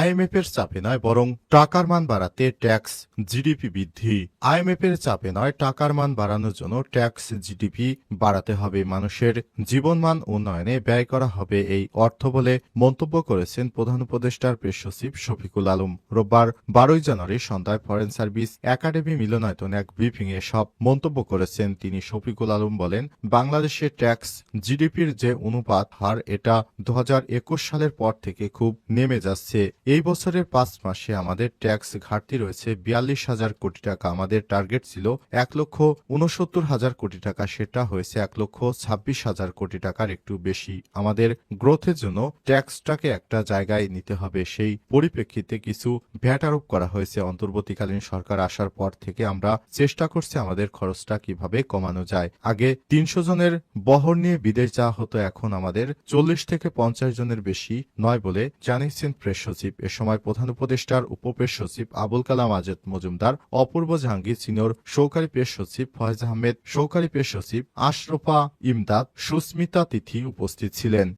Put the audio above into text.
IMF এর চাপে নয়, বরং টাকার মান বাড়াতে ট্যাক্স জিডিপি বৃদ্ধি। আইএমএফ এর চাপে নয়, টাকার মান বাড়ানোর জন্য ট্যাক্স জিডিপি বাড়াতে হবে। মানুষের জীবনমান উন্নয়নে ব্যয় করা হবে এই অর্থ বলে মন্তব্য করেছেন প্রধান উপদেষ্টার প্রেস সচিব শফিকুল আলম। রোববার বারোই জানুয়ারি সন্ধ্যায় ফরেন সার্ভিস একাডেমি মিলনায়তন এক ব্রিফিং এ সব মন্তব্য করেছেন তিনি। শফিকুল আলম বলেন বাংলাদেশের ট্যাক্স জিডিপির যে অনুপাত হার, এটা দু হাজার একুশ সালের পর থেকে খুব নেমে যাচ্ছে। এই বছরের পাঁচ মাসে আমাদের ট্যাক্স ঘাটতি রয়েছে বিয়াল্লিশ হাজার কোটি টাকা। আমাদের টার্গেট ছিল এক লক্ষ উনসত্তর হাজার কোটি টাকা, সেটা হয়েছে এক লক্ষ ছাব্বিশ হাজার কোটি টাকার একটু বেশি। আমাদের গ্রোথের জন্য ট্যাক্সটাকে একটা জায়গায় নিতে হবে। সেই পরিপ্রেক্ষিতে কিছু ভ্যাট আরোপ করা হয়েছে। অন্তর্বর্তীকালীন সরকার আসার পর থেকে আমরা চেষ্টা করছি আমাদের খরচটা কীভাবে কমানো যায়। আগে তিনশো জনের বহর নিয়ে বিদেশ যাওয়া হতো, এখন আমাদের চল্লিশ থেকে পঞ্চাশ জনের বেশি নয় বলে জানিয়েছেন প্রেস সচিব। এ সময় প্রধান উপদেষ্টার উপপ্রেস সচিব আবুল কালাম আজাদ মজুমদার, অপূর্ব জাহাঙ্গীর সিনিয়র সহকারী পেশ সচিব ফয়েজ আহমেদ, সহকারী পেশ সচিব আশরফা ইমদাদ, সুস্মিতা তিথি উপস্থিত ছিলেন।